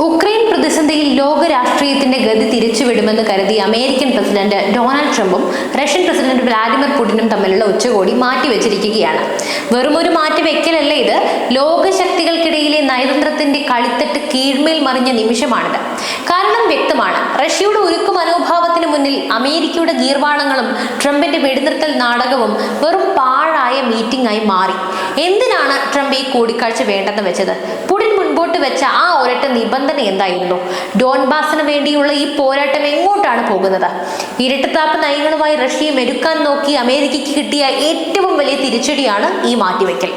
Ukraine പ്രതിസന്ധിയിൽ ലോക രാഷ്ട്രീയത്തിന്റെ ഗതി തിരിച്ചുവിടുമെന്ന് കരുതി അമേരിക്കൻ പ്രസിഡന്റ് ഡൊണാൾഡ് ട്രംപും റഷ്യൻ പ്രസിഡന്റ് വ്ളാഡിമിർ പുടിനും തമ്മിലുള്ള ഉച്ചകോടി മാറ്റിവെച്ചിരിക്കുകയാണ്. വെറുമൊരു മാറ്റിവെക്കലല്ല ഇത്. ലോകശക്തികൾക്കിടയിലെ നയതന്ത്രത്തിന്റെ കളിത്തട്ട് കീഴ്മേൽ മറിഞ്ഞ നിമിഷമാണിത്. കാരണം വ്യക്തമാണ്. റഷ്യയുടെ ഉരുക്കു മനോഭാവത്തിന് മുന്നിൽ അമേരിക്കയുടെ ഗീർവാണങ്ങളും ട്രംപിന്റെ വെടിനിർത്തൽ നാടകവും വെറും പാഴായ മീറ്റിംഗ് ആയി മാറി. എന്തിനാണ് ട്രംപ് ഈ കൂടിക്കാഴ്ച വേണ്ടെന്ന് വെച്ചത്? മുൻപോട്ട് വെച്ച ആ ഒരൊറ്റ നിബന്ധന എന്തായിരുന്നു? ഡോൺബാസിന് വേണ്ടിയുള്ള ഈ പോരാട്ടം എങ്ങോട്ടാണ് പോകുന്നത്? ഇരട്ടത്താപ്പ് നയങ്ങളുമായി റഷ്യയെ മെരുക്കാൻ നോക്കി അമേരിക്കയ്ക്ക് കിട്ടിയ ഏറ്റവും വലിയ തിരിച്ചടിയാണ് ഈ മാറ്റിവെക്കൽ.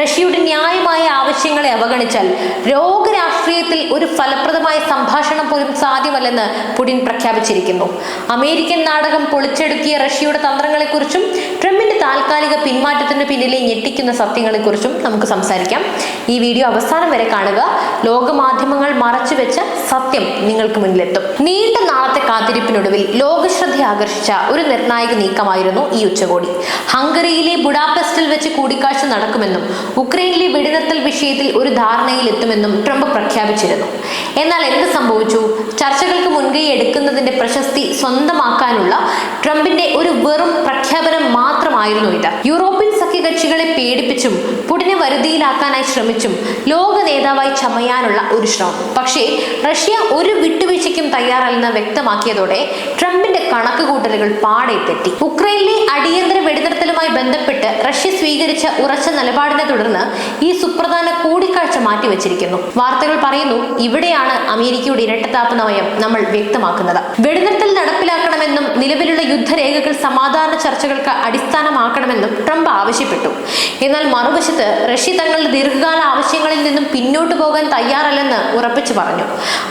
റഷ്യയുടെ ന്യായമായ ആവശ്യങ്ങളെ അവഗണിച്ചാൽ ലോകരാഷ്ട്രീയത്തിൽ ഒരു ഫലപ്രദമായ സംഭാഷണം പോലും സാധ്യമല്ലെന്ന് പുടിൻ പ്രഖ്യാപിച്ചിരിക്കുന്നു. അമേരിക്കൻ നാടകം പൊളിച്ചെടുക്കിയ റഷ്യയുടെ തന്ത്രങ്ങളെക്കുറിച്ചും ട്രംപിന്റെ താൽക്കാലിക പിന്മാറ്റത്തിന് പിന്നിലെ ഞെട്ടിക്കുന്ന സത്യങ്ങളെക്കുറിച്ചും നമുക്ക് സംസാരിക്കാം. ഈ വീഡിയോ അവസാനം വരെ കാണുക. ലോകമാധ്യമങ്ങൾ മറച്ചുവെച്ച സത്യം നിങ്ങൾക്ക് മുന്നിലെത്തും. നീണ്ട നാളത്തെ കാത്തിരിപ്പിനൊടുവിൽ ലോകശ്രദ്ധ ആകർഷിച്ച ഒരു നിർണായക നീക്കമായിരുന്നു ഈ ഉച്ചകോടി. ഹംഗറിയിലെ ബുഡാപെസ്റ്റിൽ വെച്ച് കൂടിക്കാഴ്ച നടക്കുമെന്നും ഉക്രൈനിലെ വെടിനിർത്തൽ വിഷയത്തിൽ ഒരു ധാരണയിൽ എത്തുമെന്നും ട്രംപ് പ്രഖ്യാപിച്ചിരുന്നു. എന്നാൽ എന്ത് സംഭവിച്ചു? ചർച്ചകൾക്ക് മുൻകൈ എടുക്കുന്നതിന്റെ പ്രശസ്തി സ്വന്തമാക്കാനുള്ള ട്രംപിന്റെ ഒരു വെറും പ്രഖ്യാപനം മാത്രമായിരുന്നു ഇത്. യൂറോപ്യൻ സഖ്യകക്ഷികളെ പേടിപ്പിച്ചും പുടിനെ വരുതിയിലാക്കാനായി ശ്രമിച്ചും ലോക നേതാവായി ചമയാനുള്ള ഒരു ശ്രമം. പക്ഷേ റഷ്യ ഒരു വിട്ടുവീഴ്ചയ്ക്കും തയ്യാറല്ലെന്ന് വ്യക്തമാക്കിയതോടെ ട്രംപിന്റെ കണക്കുകൂട്ടലുകൾ പാടെ തെറ്റി. ഉക്രൈനിലെ അടിയന്തര വെടിനിർത്തലുമായി ബന്ധപ്പെട്ട് റഷ്യ സ്വീകരിച്ച ഉറച്ച നിലപാടിനെ തുടർന്ന് ഈ സുപ്രധാന കൂടിക്കാഴ്ച മാറ്റിവെച്ചിരിക്കുന്നു. വാർത്തകൾ പറയുന്നു ഇവിടെയാണ് അമേരിക്കയുടെ ഇരട്ടത്താപ്പ് നയം നമ്മൾ വ്യക്തമാക്കുന്നത്. വെടിനിർത്തൽ നടപ്പിലാക്കണമെന്നും നിലവിലുള്ള യുദ്ധരേഖകൾ സമാധാന ചർച്ചകൾക്ക് അടിസ്ഥാനമാക്കണമെന്നും ട്രംപ് ആവശ്യപ്പെട്ടു. എന്നാൽ മറുവശത്ത് റഷ്യ തങ്ങളുടെ ദീർഘകാല ആവശ്യങ്ങളിൽ നിന്നും പിന്നോട്ട് പോകാൻ തയ്യാറല്ലെന്ന് ഉറപ്പിച്ചു പറഞ്ഞു.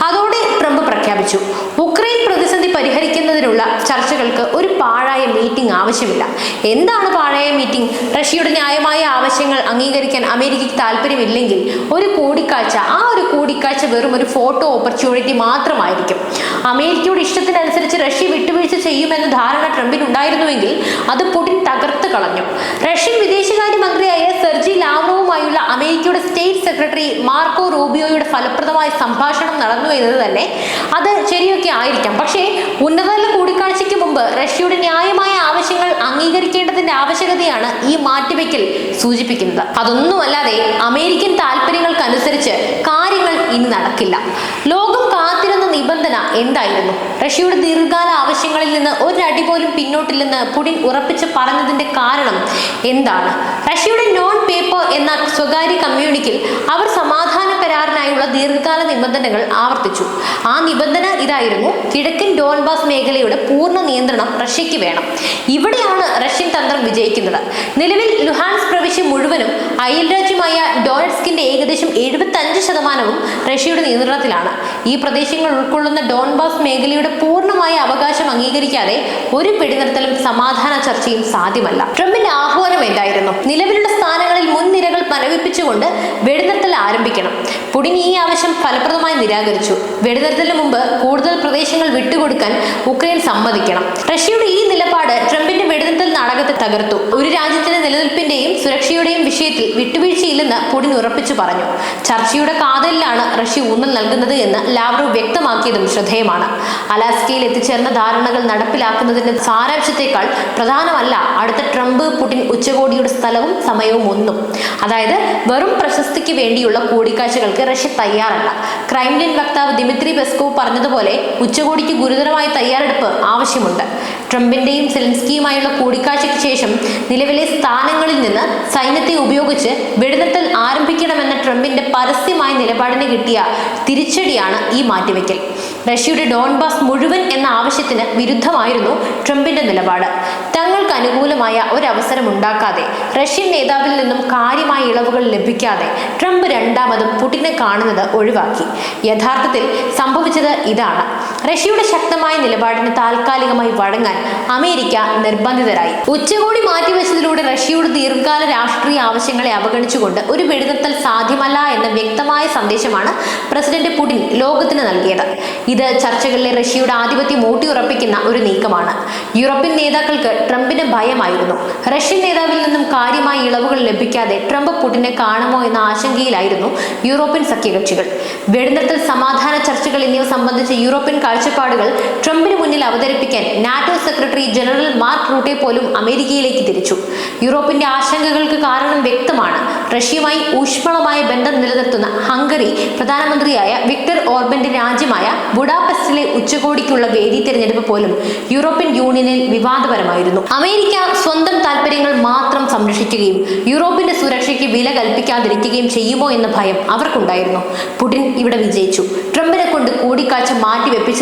അതോടെ ട്രംപ് പ്രഖ്യാപിച്ചു. ഉക്രൈൻ പ്രതിസന്ധി പരിഹരിക്കുന്നതിനുള്ള ചർച്ചകൾക്ക് ഒരു പാഴായ മീറ്റിംഗ് ആവശ്യമില്ല. എന്താണ് പാഴായ മീറ്റിംഗ് റഷ്യയുടെ ന്യായമായ ആവശ്യങ്ങൾ അംഗീകരിക്കാൻ അമേരിക്കയ്ക്ക് താല്പര്യമില്ലെങ്കിൽ ഒരു കൂടിക്കാഴ്ച ആ ഒരു കൂടിക്കാഴ്ച വെറും ഒരു ഫോട്ടോ ഓപ്പർച്യൂണിറ്റി മാത്രമായിരിക്കും. അമേരിക്കയുടെ ഇഷ്ടത്തിനനുസരിച്ച് റഷ്യ വിട്ടുവീഴ്ച ചെയ്യുമെന്ന ധാരണ ട്രംപിനുണ്ടായിരുന്നുവെങ്കിൽ അത് പുടിൻ തകർത്ത് കളഞ്ഞു. റഷ്യൻ സ്റ്റേറ്റ് സെക്രട്ടറി മാർക്കോ റൂബിയോയുടെ ഫലപ്രദമായ സംഭാഷണം നടന്നു എന്നത് തന്നെ അത് ശരിയൊക്കെ ആയിരിക്കാം. പക്ഷേ ഉന്നതതല കൂടിക്കാഴ്ചയ്ക്ക് മുമ്പ് റഷ്യയുടെ ന്യായമായ ആവശ്യങ്ങൾ അംഗീകരിക്കേണ്ടതിന്റെ ആവശ്യകതയാണ് ഈ മാറ്റിവെക്കൽ സൂചിപ്പിക്കുന്നത്. അതൊന്നുമല്ലാതെ അമേരിക്കൻ താല്പര്യങ്ങൾക്കനുസരിച്ച് കാര്യങ്ങൾ ഇനി നടക്കില്ല. ലോകം കാത്തിരുന്ന നിബന്ധന എന്തായിരുന്നു? റഷ്യയുടെ ദീർഘകാല ആവശ്യങ്ങളിൽ നിന്ന് ഒരടി പോലും പിന്നോട്ടില്ലെന്ന് പുടിൻ ഉറപ്പിച്ച് പറഞ്ഞതിന്റെ കാരണം എന്താണ്? റഷ്യയുടെ നോൺ പേപ്പർ എന്ന സ്വകാര്യ കമ്മ്യൂണിക്കിൽ അവർ സമാധാന കരാറിനായുള്ള ദീർഘകാല നിബന്ധനകൾ ആവർത്തിച്ചു. ആ നിബന്ധന ഇതായിരുന്നു കിഴക്കൻ ഡോൺബാസ് മേഖലയുടെ പൂർണ നിയന്ത്രണം റഷ്യയ്ക്ക് വേണം. ഇവിടെയാണ് റഷ്യൻ തന്ത്രം വിജയിക്കുന്നത്. നിലവിൽ ലുഹാൻസ് പ്രവിശ്യ മുഴുവനും അയൽ രാജ്യമായ ഡോണറ്റ്സ്കിന്റെ ഏകദേശം എഴുപത്തി അഞ്ച് ശതമാനവും റഷ്യയുടെ നിയന്ത്രണത്തിലാണ്. ഈ പ്രദേശങ്ങൾ ഉൾക്കൊള്ളുന്ന ഡോൺബാസ് മേഖലയുടെ അവകാശം അംഗീകരിക്കാതെ ഒരു വെടിനിർത്തലും സമാധാന ചർച്ചയും സാധ്യമല്ല. ട്രംപിന്റെ ആഹ്വാനം എന്തായിരുന്നു? നിലവിലുള്ള സ്ഥാനങ്ങളിൽ മുൻനിരകൾ പരവിപ്പിച്ചുകൊണ്ട് വെടിനിർത്തൽ ആരംഭിക്കണം. പുടിൻ ഈ ആവശ്യം ഫലപ്രദമായി നിരാകരിച്ചു. വെടിനിർത്തലിന് മുമ്പ് കൂടുതൽ പ്രദേശങ്ങൾ വിട്ടുകൊടുക്കാൻ ഉക്രൈൻ സമ്മതിക്കണം. റഷ്യയുടെ ഈ നിലപാട് ട്രംപിന്റെ വെടിനിർത്തൽ നാടകത്തെ തകർത്തു. ഒരു രാജ്യത്തിന്റെ നിലനിൽപ്പിന്റെയും സുരക്ഷയുടെയും വിഷയത്തിൽ വിട്ടുവീഴ്ചയില്ലെന്ന് പുടിൻ ഉറപ്പിച്ചു പറഞ്ഞു. ചർച്ചയുടെ കാതലിലാണ് റഷ്യ ഊന്നൽ നൽകുന്നത് എന്ന് ലാവ്റോ വ്യക്തമാക്കിയതും ശ്രദ്ധേയമാണ്. അലാസ്കയിൽ എത്തിച്ചേർന്ന ധാരണകൾ നടപ്പിലാക്കുന്നതിന്റെ സാരാംശത്തെക്കാൾ പ്രധാനമല്ല അടുത്ത ട്രംപ് പുടിൻ ഉച്ചകോടിയുടെ സ്ഥലവും സമയവും ഒന്നും. അതായത് വെറും പ്രശസ്തിക്ക് വേണ്ടിയുള്ള കൂടിക്കാഴ്ചകൾക്ക് റഷ്യ തയ്യാറല്ല. ക്രൈംലിൻ വക്താവ് ദിമിത്രി പെസ്കോവ് പറഞ്ഞതുപോലെ ഉച്ചകോടിക്ക് ഗുരുതരമായ തയ്യാറെടുപ്പ് ആവശ്യമുണ്ട്. ട്രംപിന്റെയും സെലൻസ്കിയുമായുള്ള കൂടിക്കാഴ്ചയ്ക്ക് ശേഷം നിലവിലെ സ്ഥാനങ്ങളിൽ നിന്ന് സൈന്യത്തെ ഉപയോഗിച്ച് വെടിനിർത്തൽ ആരംഭിക്കണമെന്ന ട്രംപിന്റെ പരസ്യമായ നിലപാടിന് കിട്ടിയ തിരിച്ചടിയാണ് ഈ മാറ്റിവെക്കൽ. റഷ്യയുടെ ഡോൺബാസ് മുഴുവൻ എന്ന ആവശ്യത്തിന് വിരുദ്ധമായിരുന്നു ട്രംപിന്റെ നിലപാട്. തങ്ങൾക്ക് അനുകൂലമായ ഒരവസരം ഉണ്ടാക്കാതെ റഷ്യൻ നേതാവിൽ നിന്നും കാര്യമായ ഇളവുകൾ ലഭിക്കാതെ ട്രംപ് രണ്ടാമതും പുടിനെ കാണുന്നത് ഒഴിവാക്കി. യഥാർത്ഥത്തിൽ സംഭവിച്ചത് ഇതാണ്. റഷ്യയുടെ ശക്തമായ നിലപാടിന് താൽക്കാലികമായി വഴങ്ങാൻ അമേരിക്ക നിർബന്ധിതരായി. ഉച്ചകോടി മാറ്റിവെച്ചതിലൂടെ റഷ്യയുടെ ദീർഘകാല രാഷ്ട്രീയ ആവശ്യങ്ങളെ അവഗണിച്ചുകൊണ്ട് ഒരു വെടിനിർത്തൽ സാധ്യമല്ല എന്ന വ്യക്തമായ സന്ദേശമാണ് പ്രസിഡന്റ് പുടിൻ ലോകത്തിന് നൽകിയത്. ഇത് ചർച്ചകളിലെ റഷ്യയുടെ ആധിപത്യം ഊട്ടിയുറപ്പിക്കുന്ന ഒരു നീക്കമാണ്. യൂറോപ്യൻ നേതാക്കൾക്ക് ട്രംപിന് ഭയമായിരുന്നു. റഷ്യൻ നേതാവിൽ നിന്നും കാര്യമായ ഇളവുകൾ ലഭിക്കാതെ ട്രംപ് പുടിനെ കാണുമോ എന്ന ആശങ്കയിലായിരുന്നു യൂറോപ്യൻ സഖ്യകക്ഷികൾ. വെടിനിർത്തൽ സമാധാന ചർച്ചകൾ എന്നിവ സംബന്ധിച്ച് യൂറോപ്യൻ കാഴ്ചപ്പാടുകൾ ട്രംപിന് മുന്നിൽ അവതരിപ്പിക്കാൻ NATO secretary general Mark Rutte പോലും അമേരിക്കയിലേക്ക് തിരിച്ചു. യൂറോപ്പിന്റെ ആശങ്കകൾക്ക് കാരണം വ്യക്തമാണ്. റഷ്യയുമായി ഊഷ്മളമായ ബന്ധം നിലനിർത്തുന്ന ഹംഗറി പ്രധാനമന്ത്രിയായ വിക്ടർ ഓർബന്റെ രാജ്യമായ ബുഡാപെസ്റ്റിലെ ഉച്ചകോടിക്കുള്ള വേദി തിരഞ്ഞെടുപ്പ് പോലും യൂറോപ്യൻ യൂണിയനിൽ വിവാദപരമായിരുന്നു. അമേരിക്ക സ്വന്തം താല്പര്യങ്ങൾ മാത്രം സംരക്ഷിക്കുകയും യൂറോപ്പിന്റെ സുരക്ഷയ്ക്ക് വില കൽപ്പിക്കാതിരിക്കുകയും ചെയ്യുമോ എന്ന ഭയം അവർക്കുണ്ടായിരുന്നു. പുടിൻ ഇവിടെ വിജയിച്ചു. ട്രംപിനെ കൊണ്ട് കൂടിക്കാഴ്ച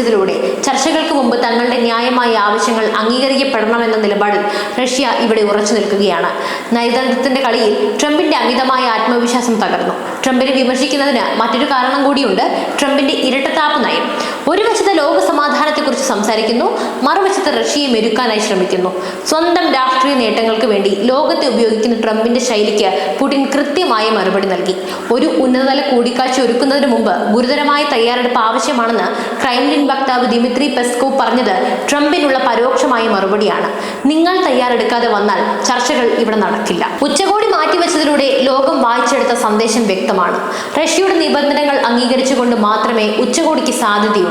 മാറ്റിവെപ്പിച്ചതിലൂടെ ചർച്ചകൾക്ക് മുമ്പ് തങ്ങളുടെ ന്യായമായ ആവശ്യങ്ങൾ അംഗീകരിക്കപ്പെടണമെന്ന നിലപാടിൽ റഷ്യ ഇവിടെ ഉറച്ചു നിൽക്കുകയാണ്. നയതന്ത്രത്തിന്റെ കളിയിൽ ട്രംപിന്റെ അമിതമായ ആത്മവിശ്വാസം തകർന്നു. ട്രംപിനെ വിമർശിക്കുന്നതിന് മറ്റൊരു കാരണം കൂടിയുണ്ട് ട്രംപിന്റെ ഇരട്ടത്താപ്പ് നയം. ഒരു വശത്ത് ലോക സമാധാനത്തെക്കുറിച്ച് സംസാരിക്കുന്നു മറുവശത്ത് റഷ്യയെ മെരുക്കാനായി ശ്രമിക്കുന്നു. സ്വന്തം രാഷ്ട്രീയ നേട്ടങ്ങൾക്ക് വേണ്ടി ലോകത്തെ ഉപയോഗിക്കുന്ന ട്രംപിന്റെ ശൈലിക്ക് പുടിൻ കൃത്യമായ മറുപടി നൽകി. ഒരു ഉന്നതതല കൂടിക്കാഴ്ച ഒരുക്കുന്നതിന് മുമ്പ് ഗുരുതരമായ തയ്യാറെടുപ്പ് ആവശ്യമാണെന്ന് ക്രൈംലിൻ വക്താവ് ദിമിത്രി പെസ്കോ പറഞ്ഞത് ട്രംപിനുള്ള പരോക്ഷമായ മറുപടിയാണ്. നിങ്ങൾ തയ്യാറെടുക്കാതെ വന്നാൽ ചർച്ചകൾ ഇവിടെ നടക്കില്ല. ഉച്ചകോടി മാറ്റിവെച്ചതിലൂടെ ലോകം വായിച്ചെടുത്ത സന്ദേശം വ്യക്തമാണ്. റഷ്യയുടെ നിബന്ധനകൾ അംഗീകരിച്ചുകൊണ്ട് മാത്രമേ ഉച്ചകോടിക്ക് സാധ്യതയുള്ളൂ.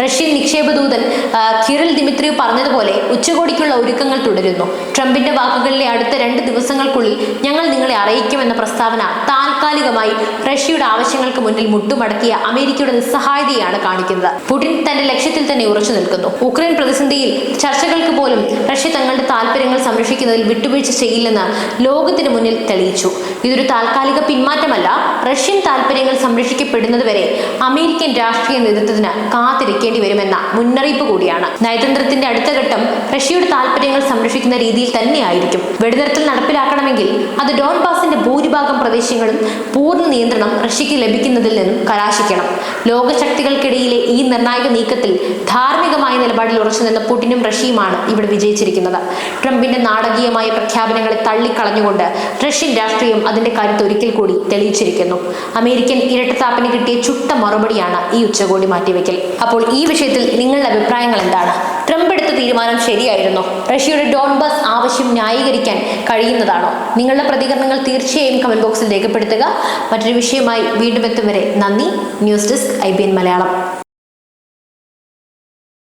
റഷ്യൻ നിക്ഷേപ ദൂതൻ ആ, കിറിൽ ദിമിത്രിവ് പറഞ്ഞതുപോലെ ഉച്ചകോടിക്കുള്ള ഒരുക്കങ്ങൾ തുടരുന്നു. ട്രംപിന്റെ വാക്കുകളിലെ അടുത്ത രണ്ട് ദിവസങ്ങൾക്കുള്ളിൽ ഞങ്ങൾ നിങ്ങളെ അറിയിക്കുമെന്ന പ്രസ്താവന താൽക്കാലികമായി റഷ്യയുടെ ആവശ്യങ്ങൾക്ക് മുന്നിൽ മുട്ടുമടക്കിയ അമേരിക്കയുടെ നിസ്സഹായതയാണ് കാണിക്കുന്നത്. പുടിൻ തന്റെ ലക്ഷ്യത്തിൽ തന്നെ ഉറച്ചു നിൽക്കുന്നു. ഉക്രൈൻ പ്രതിസന്ധിയിൽ ചർച്ചകൾക്ക് പോലും റഷ്യ തങ്ങളുടെ താല്പര്യങ്ങൾ സംരക്ഷിക്കുന്നതിൽ വിട്ടുവീഴ്ച ചെയ്യില്ലെന്ന് ലോകത്തിന് മുന്നിൽ തെളിയിച്ചു. ഇതൊരു താൽക്കാലിക പിന്മാറ്റമല്ല റഷ്യൻ താല്പര്യങ്ങൾ സംരക്ഷിക്കപ്പെടുന്നതുവരെ അമേരിക്കൻ രാഷ്ട്രീയ നേതൃത്വത്തിന് കാത്തിരിക്കേണ്ടി വരുമെന്ന മുന്നറിയിപ്പ് കൂടിയാണ്. നയതന്ത്രത്തിന്റെ അടുത്ത ഘട്ടം റഷ്യയുടെ താല്പര്യങ്ങൾ സംരക്ഷിക്കുന്ന രീതിയിൽ തന്നെയായിരിക്കും. വെടിനിർത്തൽ നടപ്പിലാക്കണമെങ്കിൽ അത് ഡോൺബാസിന്റെ ഭൂരിഭാഗം പ്രദേശങ്ങളും പൂർണ നിയന്ത്രണം റഷ്യക്ക് ലഭിക്കുന്നതിൽ നിന്നും കലാശിക്കണം. ലോകശക്തികൾക്കിടയിലെ ഈ നിർണായക നീക്കത്തിൽ ധാർമ്മികമായ നിലപാടിൽ ഉറച്ചു നിന്ന പുടിനും റഷ്യയുമാണ് ഇവിടെ വിജയിച്ചിരിക്കുന്നത്. ട്രംപിന്റെ നാടകീയമായ പ്രഖ്യാപനങ്ങളെ തള്ളിക്കളഞ്ഞുകൊണ്ട് റഷ്യൻ രാഷ്ട്രീയം അതിന്റെ കാര്യത്തിൽ ഒരിക്കൽ കൂടി തെളിയിച്ചിരിക്കുന്നു. അമേരിക്കൻ ഇരട്ടത്താപ്പിന് കിട്ടിയ ചുട്ട മറുപടിയാണ് ഈ ഉച്ചകോടി മാറ്റിവെക്കൽ. അപ്പോൾ ഈ വിഷയത്തിൽ നിങ്ങളുടെ അഭിപ്രായങ്ങൾ എന്താണ്? ട്രംപ് എടുത്ത തീരുമാനം ശരിയായിരുന്നു? റഷ്യയുടെ ഡോൺബസ് ആവശ്യം ന്യായീകരിക്കാൻ കഴിയുന്നതാണോ? നിങ്ങളുടെ പ്രതികരണങ്ങൾ തീർച്ചയായും കമന്റ് ബോക്സിൽ രേഖപ്പെടുത്തുക. മറ്റൊരു വിഷയമായി വീണ്ടും എത്തും വരെ നന്ദി. News desk I Malayalam.